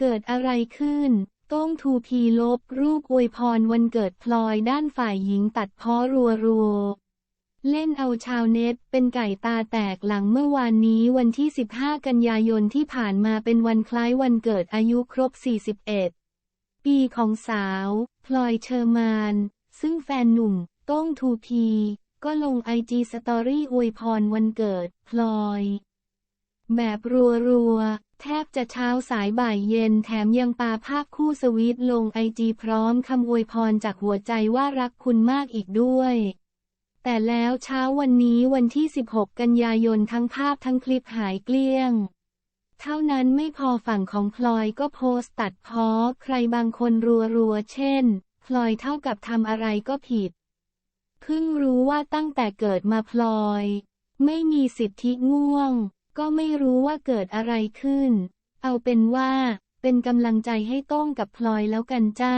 เกิดอะไรขึ้น โต้งทูพีลบรูปอวยพรวันเกิดพลอยด้านฝ่ายหญิงตัดเพ้อรัวรัวเล่นเอาชาวเน็ตเป็นไก่ตาแตกหลังเมื่อวานนี้วันที่ 15 กันยายนที่ผ่านมาเป็นวันคล้ายวันเกิดอายุครบ 41 ปีของสาว พลอยเชอร์มาน ซึ่งแฟนหนุ่ม โต้งทูพี ก็ลงไอจีสตอรี่อวยพรวันเกิด พลอย แบบรัวๆ แทบจะเช้าสายบ่ายเย็นแถมยังปาภาพคู่สวีทลงไอจีพร้อมคำอวยพรจากหัวใจว่ารักคุณมากอีกด้วย แต่แล้วเช้าวันนี้วันที่ 16 กันยายนทั้งภาพทั้งคลิปหายเกลี้ยง เท่านั้นไม่พอฝั่งของพลอยก็โพสต์ตัดเพ้อใครบางคนรัวๆเช่น พลอยเท่ากับทำอะไรก็ผิด เพิ่งรู้ว่าตั้งแต่เกิดมาพลอย ไม่มีสิทธิง่วง ก็ไม่รู้ว่าเกิดอะไรขึ้น เอาเป็นว่า เป็นกำลังใจให้โต้งกับพลอยแล้วกันจ้า